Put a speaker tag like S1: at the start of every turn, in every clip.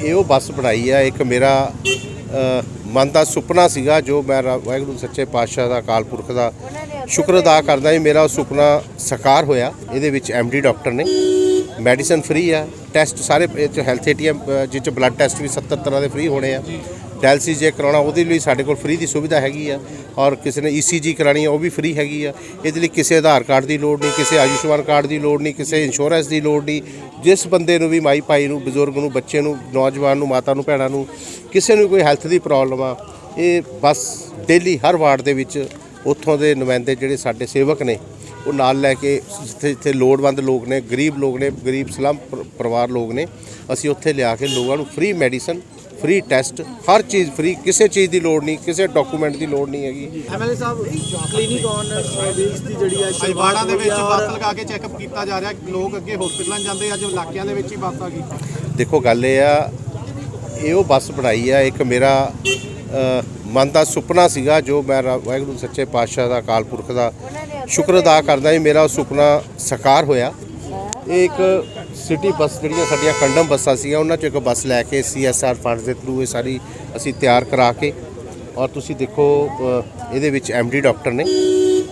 S1: ਇਹ ਉਹ ਬੱਸ ਬਣਾਈ ਆ। ਇੱਕ ਮੇਰਾ ਮਨ ਦਾ ਸੁਪਨਾ ਸੀਗਾ, ਜੋ ਮੈਂ ਰਾ- ਵਾਹਿਗੁਰੂ ਸੱਚੇ ਪਾਤਸ਼ਾਹ ਦਾ, ਅਕਾਲ ਪੁਰਖ ਦਾ ਸ਼ੁਕਰ ਅਦਾ ਕਰਦਾ ਜੀ। ਮੇਰਾ ਉਹ ਸੁਪਨਾ ਸਾਕਾਰ ਹੋਇਆ। ਇਹਦੇ ਵਿੱਚ ਐਮਡੀ ਡਾਕਟਰ ਨੇ। ਮੈਡੀਸਨ ਫ੍ਰੀ ਆ। ਟੈਸਟ ਸਾਰੇ ਇਹ 'ਚ ਹੈਲਥ ਏਟੀਐਮ ਜਿਸ ਚ ਬਲੱਡ ਟੈਸਟ ਵੀ 70 ਤਰ੍ਹਾਂ ਦੇ ਫ੍ਰੀ ਹੋਣੇ ਆ। ਡਾਇਲਸਿਸ ਜੇ ਕਰਾਉਣਾ, ਉਹਦੇ ਲਈ ਸਾਡੇ ਕੋਲ ਫ੍ਰੀ ਦੀ ਸੁਵਿਧਾ ਹੈਗੀ ਆ ਔਰ ਕਿਸੇ ਨੇ ਈਸੀਜੀ ਕਰਾਣੀ ਆ, ਉਹ ਵੀ ਫ੍ਰੀ ਹੈਗੀ ਆ। ਇਹਦੇ ਲਈ ਕਿਸੇ ਆਧਾਰ ਕਾਰਡ ਦੀ ਲੋੜ ਨਹੀਂ, ਕਿਸੇ ਆਯੁਸ਼ਮਾਨ ਕਾਰਡ ਦੀ ਲੋੜ ਨਹੀਂ, ਕਿਸੇ ਇੰਸ਼ੋਰੈਂਸ ਦੀ ਲੋੜ ਨਹੀਂ। ਜਿਸ ਬੰਦੇ ਨੂੰ ਵੀ ਮਾਈ ਭਾਈ ਨੂੰ, ਬਜ਼ੁਰਗ ਨੂੰ, ਬੱਚੇ ਨੂੰ, ਨੌਜਵਾਨ ਨੂੰ, ਮਾਤਾ ਨੂੰ, ਭੈਣਾਂ ਨੂੰ, ਕਿਸੇ ਨੂੰ ਕੋਈ ਹੈਲਥ ਦੀ ਪ੍ਰੋਬਲਮ ਆ, ਇਹ ਬਸ ਡੇਲੀ ਹਰ ਵਾਰਡ ਦੇ ਵਿੱਚ ਉੱਥੋਂ ਦੇ ਨੁਮਾਇੰਦੇ ਜਿਹੜੇ ਸਾਡੇ ਸੇਵਕ ਨੇ, ਉਹ ਨਾਲ ਲੈ ਕੇ ਜਿੱਥੇ ਜਿੱਥੇ ਲੋੜਵੰਦ ਲੋਕ ਨੇ, ਗਰੀਬ ਲੋਕ ਨੇ, ਗਰੀਬ ਸਲਮ ਪਰਿਵਾਰ ਲੋਕ ਨੇ, ਅਸੀਂ ਉੱਥੇ ਲਿਆ ਕੇ ਲੋਕਾਂ ਨੂੰ ਫ੍ਰੀ ਮੈਡੀਸਨ ਫ੍ਰੀ ਟੈਸਟ ਹਰ ਚੀਜ਼ ਫ੍ਰੀ ਕਿਸੇ ਚੀਜ਼ ਦੀ ਲੋੜ ਨਹੀਂ ਕਿਸੇ ਡਾਕੂਮੈਂਟ ਦੀ ਲੋੜ ਨਹੀਂ ਹੈਗੀ।
S2: MLA Sahib clinic on wheels ਦੀ ਜਿਹੜੀ ਹੈ
S3: ਫਗਵਾੜਾ ਦੇ ਵਿੱਚ ਬੱਸ ਲਗਾ ਕੇ ਚੈੱਕਅਪ ਕੀਤਾ ਜਾ ਰਿਹਾ ਲੋਕ ਅੱਗੇ ਹਸਪੀਟਲਾਂ ਜਾਂਦੇ ਅੱਜ ਇਲਾਕਿਆਂ ਦੇ ਵਿੱਚ ਹੀ ਬੱਸ ਆ ਗਈ
S1: ਦੇਖੋ ਗੱਲ ਇਹ ਆ ਇਹ ਉਹ ਬੱਸ ਬਣਾਈ ਆ ਇੱਕ ਮੇਰਾ ਮਨ ਦਾ ਸੁਪਨਾ ਸੀਗਾ ਜੋ ਮੈਂ ਵਾਹਿਗੁਰੂ ਸੱਚੇ ਪਾਤਸ਼ਾਹ ਦਾ ਅਕਾਲ ਪੁਰਖ ਦਾ ਸ਼ੁਕਰ ਅਦਾ ਕਰਦਾ ਜੀ ਮੇਰਾ ਉਹ ਸੁਪਨਾ ਸਾਕਾਰ ਹੋਇਆ। ਇਹ ਇੱਕ ਸਿਟੀ ਬੱਸ ਜਿਹੜੀਆਂ ਸਾਡੀਆਂ ਕੰਡਮ ਬੱਸਾਂ ਸੀਗੀਆਂ, ਉਹਨਾਂ ਚੋਂ ਇੱਕ ਬੱਸ ਲੈ ਕੇ ਸੀਐਸਆਰ ਫੰਡਸ ਦੇ ਥਰੂ ਇਹ ਸਾਰੀ ਅਸੀਂ ਤਿਆਰ ਕਰਾ ਕੇ ਔਰ ਤੁਸੀਂ ਦੇਖੋ ਇਹਦੇ ਵਿੱਚ ਐਮਡੀ ਡਾਕਟਰ ਨੇ।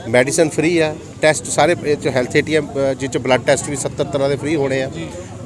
S1: ਮੈਡੀਸਨ ਫ੍ਰੀ ਆ ਟੈਸਟ ਸਾਰੇ ਇਹ 'ਚ ਹੈਲਥ ਏਟੀਐਮ ਜਿਸ ਚ ਬਲੱਡ ਟੈਸਟ ਵੀ 70 ਤਰ੍ਹਾਂ ਦੇ ਫ੍ਰੀ ਹੋਣੇ ਆ।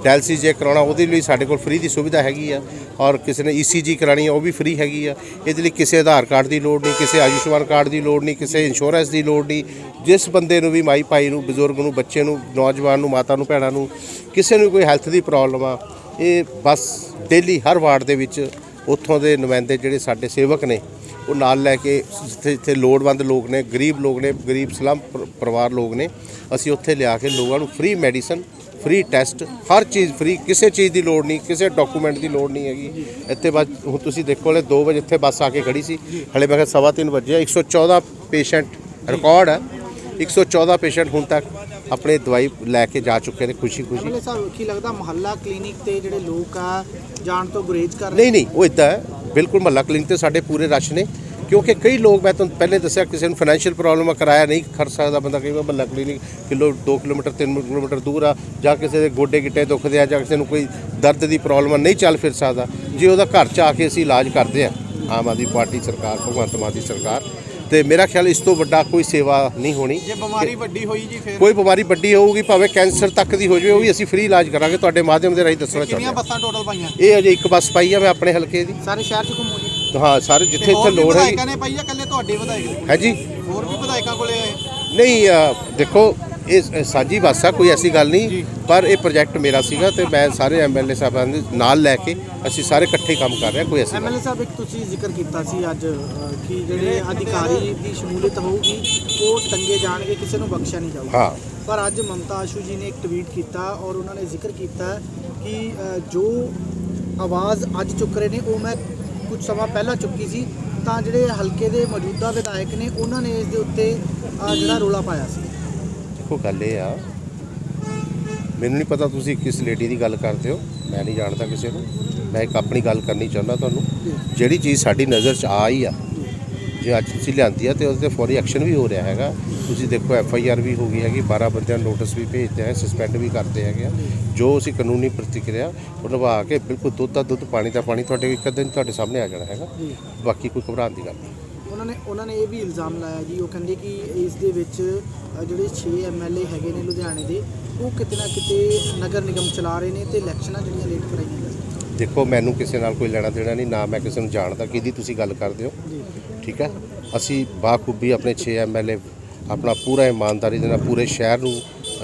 S1: ਡਾਇਲਸਿਸ ਜੇ ਕਰਾਉਣਾ, ਉਹਦੇ ਲਈ ਸਾਡੇ ਕੋਲ ਫ੍ਰੀ ਦੀ ਸੁਵਿਧਾ ਹੈਗੀ ਆ ਔਰ ਕਿਸੇ ਨੇ ਈਸੀਜੀ ਕਰਾਣੀ ਆ, ਉਹ ਵੀ ਫ੍ਰੀ ਹੈਗੀ ਆ। ਇਹਦੇ ਲਈ ਕਿਸੇ ਆਧਾਰ ਕਾਰਡ ਦੀ ਲੋੜ ਨਹੀਂ, ਕਿਸੇ ਆਯੁਸ਼ਮਾਨ ਕਾਰਡ ਦੀ ਲੋੜ ਨਹੀਂ, ਕਿਸੇ ਇੰਸ਼ੋਰੈਂਸ ਦੀ ਲੋੜ ਨਹੀਂ। ਜਿਸ ਬੰਦੇ ਨੂੰ ਵੀ ਮਾਈ ਭਾਈ ਨੂੰ, ਬਜ਼ੁਰਗ ਨੂੰ, ਬੱਚੇ ਨੂੰ, ਨੌਜਵਾਨ ਨੂੰ, ਮਾਤਾ ਨੂੰ, ਭੈਣਾਂ ਨੂੰ, ਕਿਸੇ ਨੂੰ ਕੋਈ ਹੈਲਥ ਦੀ ਪ੍ਰੋਬਲਮ ਆ, ਇਹ ਬਸ ਡੇਲੀ ਹਰ ਵਾਰਡ ਦੇ ਵਿੱਚ ਉੱਥੋਂ ਦੇ ਨੁਮਾਇੰਦੇ ਜਿਹੜੇ ਸਾਡੇ ਸੇਵਕ ਨੇ, ਉਹ ਨਾਲ ਲੈ ਕੇ ਜਿੱਥੇ ਜਿੱਥੇ ਲੋੜਵੰਦ ਲੋਕ ਨੇ, ਗਰੀਬ ਲੋਕ ਨੇ, ਗਰੀਬ ਸਲਮ ਪਰਿਵਾਰ ਲੋਕ ਨੇ, ਅਸੀਂ ਉੱਥੇ ਲਿਆ ਕੇ ਲੋਕਾਂ ਨੂੰ ਫ੍ਰੀ ਮੈਡੀਸਨ ਫ੍ਰੀ ਟੈਸਟ ਹਰ ਚੀਜ਼ ਫ੍ਰੀ ਕਿਸੇ ਚੀਜ਼ ਦੀ ਲੋੜ ਨਹੀਂ ਕਿਸੇ ਡਾਕੂਮੈਂਟ ਦੀ ਲੋੜ ਨਹੀਂ ਹੈਗੀ। ਇੱਥੇ ਬਸ ਹੁਣ ਤੁਸੀਂ ਦੇਖੋ ਹਲੇ 2 ਵਜੇ ਇੱਥੇ ਬੱਸ ਆ ਕੇ ਖੜੀ ਸੀ। ਹਲੇ ਮੈਂ ਕਿਹਾ ਸਵਾ ਤਿੰਨ ਵਜੇ ਆ, 114 ਪੇਸ਼ੈਂਟ ਰਿਕਾਰਡ ਹੈ 114 ਪੇਸ਼ੈਂਟ ਹੁਣ ਤੱਕ ਆਪਣੇ ਦਵਾਈ ਲੈ ਕੇ ਜਾ ਚੁੱਕੇ ਨੇ ਖੁਸ਼ੀ ਖੁਸ਼ੀ।
S2: ਐਮਐਲਏ ਸਾਹਿਬ ਕੀ ਲੱਗਦਾ ਮੁਹੱਲਾ ਕਲੀਨਿਕ ਤੇ ਜਿਹੜੇ ਲੋਕ ਆ ਜਾਣ ਤੋਂ ਗੁਰੇਜ਼ ਕਰ ਰਹੇ
S1: ਨਹੀਂ ਨਹੀਂ ਉਹ ਇਦਾਂ ਹੈ। ਬਿਲਕੁਲ ਮਹੱਲਾ ਕਲੀਨਿਕ ਤੇ ਸਾਡੇ ਪੂਰੇ ਰਸ਼ ਨੇ। ਕਿਉਂਕਿ ਕਈ ਲੋਕ ਮੈਂ ਤੁਹਾਨੂੰ ਪਹਿਲੇ ਦੱਸਿਆ ਕਿਸੇ ਨੂੰ ਫਾਈਨੈਂਸ਼ੀਅਲ ਪ੍ਰੋਬਲਮ ਆ ਕਿਰਾਇਆ ਨਹੀਂ ਖਰਚ ਸਕਦਾ ਬੰਦਾ ਕਈ ਵਾਰ ਮਹੱਲਾ ਕਲੀਨਿਕ ਕਿਲੋ 2 ਕਿਲੋਮੀਟਰ 3 ਕਿਲੋਮੀਟਰ ਦੂਰ ਆ ਜਾਂ ਕਿਸੇ ਦੇ ਗੋਡੇ ਗਿੱਟੇ ਦੁਖਦੇ ਆ ਜਾਂ ਕਿਸੇ ਨੂੰ ਕੋਈ ਦਰਦ ਦੀ ਪ੍ਰੋਬਲਮ ਆ ਨਹੀਂ ਚੱਲ ਫਿਰ ਸਕਦਾ। ਜੇ ਉਹਦਾ ਘਰ ਚ ਆ ਕੇ ਅਸੀਂ ਇਲਾਜ ਕਰਦੇ ਆ ਆਮ ਆਦਮੀ ਪਾਰਟੀ ਸਰਕਾਰ ਭਗਵੰਤ ਮਾਨ ਦੀ ਸਰਕਾਰ ਤੇ ਮੇਰਾ ਖਿਆਲ ਇਸ ਤੋਂ ਵੱਡਾ ਕੋਈ ਸੇਵਾ ਨਹੀਂ ਹੋਣੀ।
S3: ਜੇ ਬਿਮਾਰੀ ਵੱਡੀ ਹੋਈ ਜੀ ਫਿਰ?
S1: ਕੋਈ ਬਿਮਾਰੀ ਵੱਡੀ ਹੋਊਗੀ ਭਾਵੇਂ ਕੈਂਸਰ ਤੱਕ ਦੀ ਹੋ ਜਾਵੇ ਉਹ ਵੀ ਅਸੀਂ ਫ੍ਰੀ ਇਲਾਜ ਕਰਾਂਗੇ ਤੁਹਾਡੇ ਮਾਧਿਅਮ ਦੇ ਰਾਹੀਂ ਦੱਸਣਾ ਚਾਹੁੰਦੇ
S3: ਕਿੰਨੀਆਂ ਬੱਸਾਂ ਟੋਟਲ ਪਾਈਆਂ?
S1: ਇਹ ਅਜੇ ਇੱਕ ਬੱਸ ਪਾਈ ਆ ਮੈਂ ਆਪਣੇ ਹਲਕੇ ਦੀ।
S2: ਸਾਰੇ ਸ਼ਹਿਰ ਚ ਘੁੰਮੋ
S1: ਹਾਂ ਸਾਰੇ ਜਿੱਥੇ
S3: ਵੀ
S1: ਲੋੜ ਹੈ
S3: ਵਿਧਾਇਕਾਂ ਨੇ ਪਾਈ ਆ ਇਕੱਲੇ ਤੁਹਾਡੇ ਵਿਧਾਇਕ?
S1: ਹੈ ਜੀ।
S3: ਹੋਰ ਵੀ ਵਿਧਾਇਕਾਂ ਕੋਲੇ ਆਏ?
S1: ਨਹੀਂ ਅ, ਦੇਖੋ ਇਹ ਸ- ਸਾਂਝੀ ਬੱਸ ਆ ਕੋਈ ਐਸੀ ਗੱਲ ਨਹੀਂ। ਪਰ ਇਹ ਪ੍ਰੋਜੈਕਟ ਮੇਰਾ ਸੀਗਾ ਤੇ ਮੈਂ ਸਾਰੇ ਐਮਐਲਏ ਸਾਹਿਬਾਨ ਦੇ ਨਾਲ ਲੈ ਕੇ ਅਸੀਂ ਸਾਰੇ ਇਕੱਠੇ ਕੰਮ ਕਰ ਰਹੇ ਹਾਂ ਕੋਈ ਐਸੀ ਗੱਲ
S2: ਐਮਐਲਏ ਸਾਹਿਬ ਇੱਕ ਤੁਸੀਂ ਜ਼ਿਕਰ ਕੀਤਾ ਸੀ ਅੱਜ ਅ, ਕਿ ਜਿਹੜੇ ਅਧਿਕਾਰੀ ਦੀ ਸ਼ਮੂਲੀਅਤ ਹੋਊਗੀ ਉਹ ਟੰਗੇ ਜਾਣਗੇ ਕਿਸੇ ਨੂੰ ਬਖਸ਼ਿਆ ਨਹੀਂ ਜਾਊਗਾ।
S1: ਹਾਂ।
S2: ਪਰ ਅੱਜ ਮਮਤਾ ਆਸ਼ੂ ਜੀ ਨੇ ਇੱਕ ਟਵੀਟ ਕੀਤਾ ਔਰ ਉਹਨਾਂ ਨੇ ਜ਼ਿਕਰ ਕੀਤਾ ਕਿ ਅ, ਜੋ ਆਵਾਜ਼ ਅੱਜ ਚੁੱਕ ਰਹੇ ਨੇ ਉਹ ਮੈਂ ਕੁਝ ਸਮਾਂ ਪਹਿਲਾਂ ਚੁੱਕੀ ਸੀ ਤਾਂ ਜਿਹੜੇ ਹਲਕੇ ਦੇ ਮੌਜੂਦਾ ਵਿਧਾਇਕ ਨੇ ਉਹਨਾਂ ਨੇ ਇਸ ਦੇ ਉੱਤੇ ਅ, ਜਿਹੜਾ ਰੋਲਾ ਪਾਇਆ ਸੀ।
S1: ਦੇਖੋ ਗੱਲ ਇਹ ਆ ਮੈਨੂੰ ਨਹੀਂ ਪਤਾ ਤੁਸੀਂ ਕਿਸ ਲੇਡੀ ਦੀ ਗੱਲ ਕਰਦੇ ਹੋ ਮੈਂ ਨਹੀਂ ਜਾਣਦਾ ਕਿਸੇ ਨੂੰ ਮੈਂ ਇੱਕ ਆਪਣੀ ਗੱਲ ਕਰਨੀ ਚਾਹੁੰਦਾ ਤੁਹਾਨੂੰ। ਜਿਹੜੀ ਚੀਜ਼ ਸਾਡੀ ਨਜ਼ਰ 'ਚ ਆ ਹੀ ਆ ਜੇ ਅੱਜ ਤੁਸੀਂ ਲਿਆਂਦੀ ਆ ਤੇ ਉਹਦੇ ਤੇ ਫੌਰੀ ਐਕਸ਼ਨ ਵੀ ਹੋ ਰਿਹਾ ਹੈਗਾ ਤੁਸੀਂ ਦੇਖੋ ਐਫ ਆਈ ਆਰ ਵੀ ਹੋ ਗਈ ਹੈਗੀ 12 ਬੰਦਿਆਂ ਨੂੰ ਨੋਟਿਸ ਵੀ ਭੇਜਦੇ ਹੈ ਸਸਪੈਂਡ ਵੀ ਕਰਦੇ ਹੈਗੇ ਆ। ਜੋ ਅਸੀਂ ਕਾਨੂੰਨੀ ਪ੍ਰਤੀਕਿਰਿਆ ਉਹ ਨਿਭਾ ਕੇ ਬਿਲਕੁਲ ਦੁੱਧ ਦਾ ਦੁੱਧ ਪਾਣੀ ਦਾ ਪਾਣੀ ਤੁਹਾਡੇ ਇੱਕ ਦਿਨ ਤੁਹਾਡੇ ਸਾਹਮਣੇ ਆ ਜਾਣਾ ਹੈਗਾ। ਬਾਕੀ ਕੋਈ ਘਬਰਾਉਣ ਦੀ ਗੱਲ ਨਹੀਂ।
S2: ਉਹਨਾਂ ਨੇ ਉਹਨਾਂ ਨੇ ਇਹ ਵੀ ਇਲਜ਼ਾਮ ਲਾਇਆ ਜੀ ਉਹ ਕਹਿੰਦੇ ਕਿ ਇਸ ਦੇ ਵਿੱਚ ਜਿਹੜੇ 6 ਐਮਐਲਏ ਹੈਗੇ ਨੇ ਲੁਧਿਆਣੇ ਦੇ ਉਹ ਕਿਤੇ ਨਾ ਕਿਤੇ ਨਗਰ ਨਿਗਮ ਚਲਾ ਰਹੇ ਨੇ ਤੇ ਇਲੈਕਸ਼ਨਾਂ ਜਿਹੜੀਆਂ ਲੇਟ ਕਰਾਈਆਂ ਰਹੀਆਂ
S1: ਦੇਖੋ ਮੈਨੂੰ ਕਿਸੇ ਨਾਲ ਕੋਈ ਲੈਣਾ ਦੇਣਾ ਨਹੀਂ ਨਾ ਮੈਂ ਕਿਸੇ ਨੂੰ ਜਾਣਦਾ। ਕਿਹਦੀ ਤੁਸੀਂ ਗੱਲ ਕਰਦੇ ਹੋ? ਠੀਕ ਹੈ? ਅਸੀਂ ਬਾਖੂਬੀ ਆਪਣੇ 6 ਐਮਐਲਏ ਆਪਣਾ ਪੂਰਾ ਇਮਾਨਦਾਰੀ ਦੇ ਨਾਲ ਪੂਰੇ ਸ਼ਹਿਰ ਨੂੰ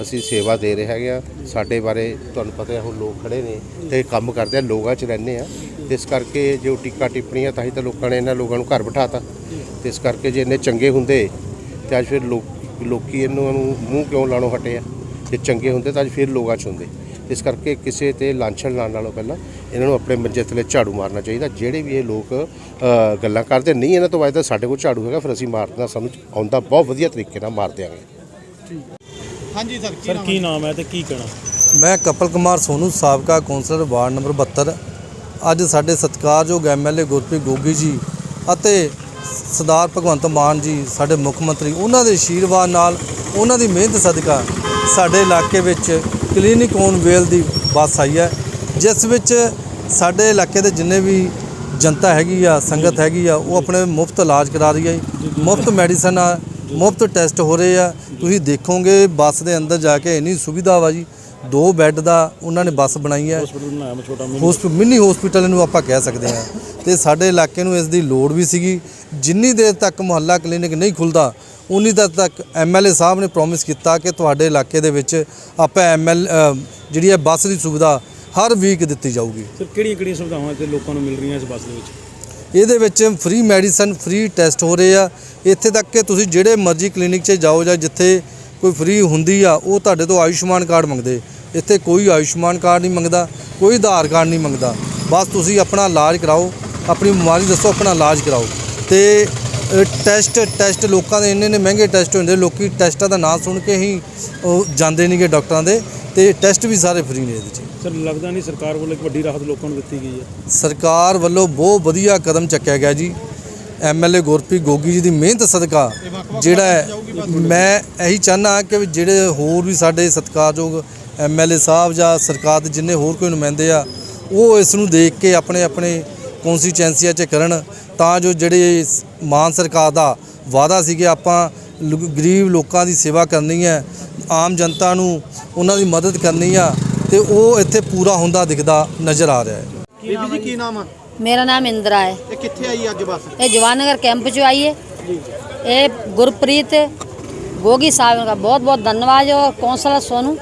S1: ਅਸੀਂ ਸੇਵਾ ਦੇ ਰਹੇ ਹੈਗੇ ਆ ਸਾਡੇ ਬਾਰੇ ਤੁਹਾਨੂੰ ਪਤਾ ਹੈ, ਹੁਣ ਲੋਕ ਖੜੇ ਨੇ ਤੇ ਕੰਮ ਕਰਦੇ ਆ, ਲੋਕਾਂ 'ਚ ਰਹਿੰਦੇ ਆ। ਤੇ ਇਸ ਕਰਕੇ ਜੋ ਟਿੱਕਾ ਟਿੱਪਣੀਆਂ ਤਾਂ ਹੀ ਤਾਂ ਲੋਕਾਂ ਨੇ ਇਹਨਾਂ ਲੋਕਾਂ ਨੂੰ ਘਰ ਬਿਠਾਤਾ। ਤੇ ਇਸ ਕਰਕੇ ਜੇ ਇੰਨੇ ਚੰਗੇ ਹੁੰਦੇ ਤੇ ਅੱਜ ਫਿਰ ਲੋਕ, ਲੋਕੀ ਇਹਨਾਂ ਨੂੰ ਮੂੰਹ ਕਿਉਂ ਲਾਣੋਂ ਹਟੇ ਆ? ਜੇ ਚੰਗੇ ਹੁੰਦੇ ਤਾਂ ਅੱਜ ਫਿਰ ਲੋਕਾਂ 'ਚ ਹੁੰਦੇ। ਇਸ ਕਰਕੇ ਕਿਸੇ ਤੇ ਲਾਂਛਣ ਲਾਉਣ ਨਾਲੋਂ ਪਹਿਲਾਂ ਇਹਨਾਂ ਨੂੰ ਆਪਣੇ ਮੰਜੇ ਥੱਲੇ ਝਾੜੂ ਮਾਰਨਾ ਚਾਹੀਦਾ। ਜਿਹੜੇ ਵੀ ਇਹ ਲੋਕ ਗੱਲਾਂ ਕਰਦੇ ਨਹੀਂ ਇਹਨਾਂ ਤੋਂ ਵਾਜਦਾ ਸਾਡੇ ਕੋਲ ਝਾੜੂ ਹੈਗਾ ਫਿਰ ਅਸੀਂ ਮਾਰਨਾ ਸਾਨੂੰ ਆਉਂਦਾ ਬਹੁਤ ਵਧੀਆ ਤਰੀਕੇ ਨਾਲ ਮਾਰ ਦਿਆਂਗੇ।
S3: ਹਾਂਜੀ ਸਰ ਕੀ
S4: ਸਰ
S3: ਨਾਮ
S4: ਕੀ ਨਾਮ ਹੈ ਤੇ ਕੀ ਕਹਿਣਾ?
S5: ਮੈਂ ਕਪਲ ਕੁਮਾਰ ਸੋਨੂ ਸਾਬਕਾ ਕੌਂਸਲਰ ਵਾਰਡ ਨੰਬਰ 72 ਅੱਜ ਸਾਡੇ ਸਤਿਕਾਰਯੋਗ ਐਮਐਲਏ ਗੁਰਪ੍ਰੀਤ ਗੋਗੀ ਜੀ ਅਤੇ ਸਰਦਾਰ ਭਗਵੰਤ ਮਾਨ ਜੀ ਸਾਡੇ ਮੁੱਖ ਮੰਤਰੀ ਉਹਨਾਂ ਦੇ ਆਸ਼ੀਰਵਾਦ ਨਾਲ ਉਹਨਾਂ ਦੀ ਮਿਹਨਤ ਸਦਕਾ ਸਾਡੇ ਇਲਾਕੇ ਵਿੱਚ ਕਲੀਨਿਕ ਔਨ ਵੇਲ ਦੀ ਬੱਸ ਆਈ ਹੈ ਜਿਸ ਵਿੱਚ ਸਾਡੇ ਇਲਾਕੇ ਦੇ ਜਿੰਨੇ ਵੀ ਜਨਤਾ ਹੈਗੀ ਆ ਸੰਗਤ ਹੈਗੀ ਆ ਉਹ ਆਪਣੇ ਮੁਫਤ ਇਲਾਜ ਕਰਾ ਰਹੀ ਹੈ ਮੁਫਤ ਮੈਡੀਸਨ ਆ ਮੁਫਤ ਟੈਸਟ ਹੋ ਰਹੇ ਆ। ਤੁਸੀਂ ਦੇਖੋਗੇ ਬੱਸ ਦੇ ਅੰਦਰ ਜਾ ਕੇ ਇੰਨੀ ਸੁਵਿਧਾ ਵਾ ਜੀ। ਦੋ ਬੈੱਡ ਦਾ ਉਹਨਾਂ ਨੇ ਬੱਸ ਬਣਾਈ ਹੈ। ਹਸਪੀਟਲ ਮਿੰਨੀ ਹਸਪੀਟਲ ਇਹਨੂੰ ਆਪਾਂ ਕਹਿ ਸਕਦੇ ਹਾਂ। ਤੇ ਸਾਡੇ ਇਲਾਕੇ ਨੂੰ ਇਸ ਦੀ ਲੋੜ ਵੀ ਸੀਗੀ। ਜਿੰਨੀ ਦੇਰ ਤੱਕ ਮੁਹੱਲਾ ਕਲੀਨਿਕ ਨਹੀਂ ਖੁੱਲਦਾ ਉਨੀ ਦੇਰ ਤੱਕ ਐਮਐਲਏ ਸਾਹਿਬ ਨੇ ਪ੍ਰੋਮਿਸ ਕੀਤਾ ਕਿ ਤੁਹਾਡੇ ਇਲਾਕੇ ਦੇ ਵਿੱਚ ਆਪਾਂ ਐਮਐਲ ਜਿਹੜੀ ਹੈ ਬੱਸ ਦੀ ਸੁਵਿਧਾ ਹਰ ਵੀਕ ਦਿੱਤੀ ਜਾਊਗੀ।
S4: ਸਰ ਕਿਹੜੀਆਂ ਕਿਹੜੀਆਂ ਸੁਵਿਧਾਵਾਂ ਤੇ ਲੋਕਾਂ ਨੂੰ ਮਿਲ ਰਹੀਆਂ ਇਸ ਬੱਸ ਦੇ ਵਿੱਚ?
S5: ਇਹਦੇ ਵਿੱਚ ਫ੍ਰੀ ਮੈਡੀਸਨ ਫ੍ਰੀ ਟੈਸਟ ਹੋ ਰਹੇ ਆ। ਇੱਥੇ ਤੱਕ ਕਿ ਤੁਸੀਂ ਜਿਹੜੇ ਮਰਜ਼ੀ ਕਲੀਨਿਕ 'ਚ ਜਾਓ ਜਾਂ ਜਿੱਥੇ ਕੋਈ ਫ੍ਰੀ ਹੁੰਦੀ ਆ ਉਹ ਤੁਹਾਡੇ ਤੋਂ ਆਯੁਸ਼ਮਾਨ ਕਾਰਡ ਮੰਗਦੇ। ਇੱਥੇ ਕੋਈ ਆਯੁਸ਼ਮਾਨ ਕਾਰਡ ਨਹੀਂ ਮੰਗਦਾ ਕੋਈ ਆਧਾਰ ਕਾਰਡ ਨਹੀਂ ਮੰਗਦਾ। ਬਸ ਤੁਸੀਂ ਆਪਣਾ ਇਲਾਜ ਕਰਾਓ ਆਪਣੀ ਬਿਮਾਰੀ ਦੱਸੋ ਆਪਣਾ ਇਲਾਜ ਕਰਾਓ। ਤੇ ਟੈਸਟ ਟੈਸਟ ਲੋਕਾਂ ਦੇ ਇੰਨੇ ਇੰਨੇ ਮਹਿੰਗੇ ਟੈਸਟ ਹੁੰਦੇ ਲੋਕੀ ਟੈਸਟਾਂ ਦਾ ਨਾਮ ਸੁਣ ਕੇ ਹੀ ਉਹ ਜਾਂਦੇ ਨਹੀਂਗੇ ਡਾਕਟਰਾਂ ਦੇ ਤੇ ਟੈਸਟ ਵੀ ਸਾਰੇ ਫ੍ਰੀ ਨੇ ਇਹਦੇ 'ਚ।
S4: ਸਰ ਲੱਗਦਾ ਨਹੀਂ ਸਰਕਾਰ ਵੱਲੋਂ ਇੱਕ ਵੱਡੀ ਰਾਹਤ ਲੋਕਾਂ ਨੂੰ ਦਿੱਤੀ ਗਈ ਹੈ।
S5: ਸਰਕਾਰ ਵੱਲੋਂ ਬਹੁਤ ਵਧੀਆ ਕਦਮ ਚੱਕਿਆ ਗਿਆ ਜੀ। ਐਮਐਲਏ ਗੁਰਪ੍ਰੀਤ ਗੋਗੀ ਜੀ ਦੀ ਮਿਹਨਤ ਸਦਕਾ ਜਿਹੜਾ ਹੈ, ਮੈਂ ਇਹੀ ਚਾਹਨਾ ਕਿ ਵੀ ਜਿਹੜੇ ਹੋਰ ਵੀ ਸਾਡੇ ਸਤਿਕਾਰਯੋਗ ਐਮਐਲਏ ਸਾਹਿਬ ਜਾਂ ਸਰਕਾਰ ਦੇ ਜਿੰਨੇ ਹੋਰ ਕੋਈ ਨੁਮਾਇੰਦੇ ਆ ਉਹ ਇਸ ਨੂੰ ਦੇਖ ਕੇ ਆਪਣੇ ਆਪਣੇ ਕੌਂਸਟੀਚੁਐਂਸੀਆਂ 'ਚ ਕਰਨ ਤਾਂ ਜੋ ਜਿਹੜੇ ਮਾਨ ਸਰਕਾਰ ਦਾ ਵਾਅਦਾ ਸੀ ਕਿ ਆਪਾਂ ਗਰੀਬ ਲੋਕਾਂ ਦੀ ਸੇਵਾ ਕਰਨੀ ਹੈ ਆਮ ਜਨਤਾ ਨੂੰ ਉਹਨਾਂ ਦੀ ਮਦਦ ਕਰਨੀ ਆ ਤੇ ਉਹ ਇੱਥੇ ਪੂਰਾ ਹੁੰਦਾ ਦਿਖਦਾ ਨਜ਼ਰ ਆ ਰਿਹਾ ਹੈ।
S3: ਬੀਬੀ ਜੀ ਕੀ ਨਾਮ ਆ?
S6: ਮੇਰਾ ਨਾਮ ਇੰਦਰਾ ਹੈ।
S3: ਇਹ ਕਿੱਥੇ ਆਈ ਅੱਜ ਬੱਸ?
S6: ਇਹ ਜਵਾਨਗਰ ਕੈਂਪ ਚ ਆਈ ਹੈ ਇਹ ਗੁਰਪ੍ਰੀਤ ਗੋਗੀ ਸਾਹਿਬ ਦਾ ਬਹੁਤ ਬਹੁਤ ਧੰਨਵਾਦ ਔਰ ਕੌਂਸਲਰ ਸੋਨੂ।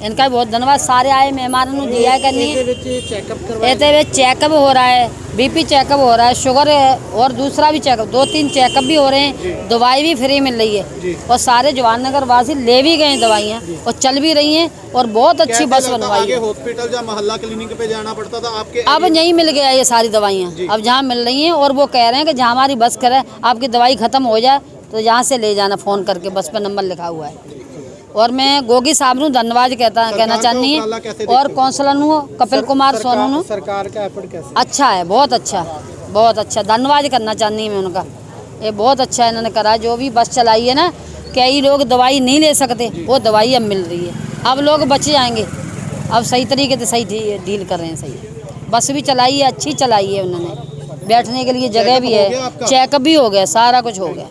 S6: इनका भी बहुत धन्यवाद। सारे आए मेहमानों
S2: ने दिया
S6: करनी। इतने चेकअप हो रहा है बीपी चेकअप हो रहा है शुगर और दूसरा भी चेकअप दो तीन चेकअप भी हो रहे हैं दवाई भी फ्री मिल रही है। और सारे जवान नगर वासी ले भी गए दवाइयाँ और चल भी रही हैं और बहुत अच्छी बस बनवाई
S3: हॉस्पिटल या मोहल्ला क्लिनिक पे जाना पड़ता था? आपके
S6: अब नहीं मिल गया ये सारी दवाइयाँ। अब जहाँ मिल रही है और वो कह रहे हैं कि जहाँ हमारी बस करे आपकी दवाई खत्म हो जाए तो यहाँ से ले जाना फ़ोन करके बस पर नंबर लिखा हुआ है। और मैं गोगी साहब ਨੂੰ धन्यवाद कहता कहना
S3: का
S6: चाहनी
S3: उपराला
S6: है
S3: कैसे
S6: और
S3: देखते
S6: कौंसलर ਨੂੰ कपिल कुमार सोनू ਨੂੰ
S2: ਸਰਕਾਰ ਦਾ ਐਫਰਟ कैसे
S6: अच्छा है बहुत अच्छा बहुत अच्छा धन्यवाद करना चाहनी हूँ मैं उनका ये बहुत अच्छा इन्होंने करा जो भी बस चलाई है ना कई लोग दवाई नहीं ले सकते वो दवाई अब मिल रही है अब लोग बच जाएंगे अब सही तरीके से सही डी- डील कर रहे हैं सही बस भी चलाई है अच्छी चलाई है उन्होंने बैठने के लिए जगह भी
S3: चेकअप हो गया
S6: है
S3: आपका?
S6: चेकअप भी हो गया सारा कुछ हो गया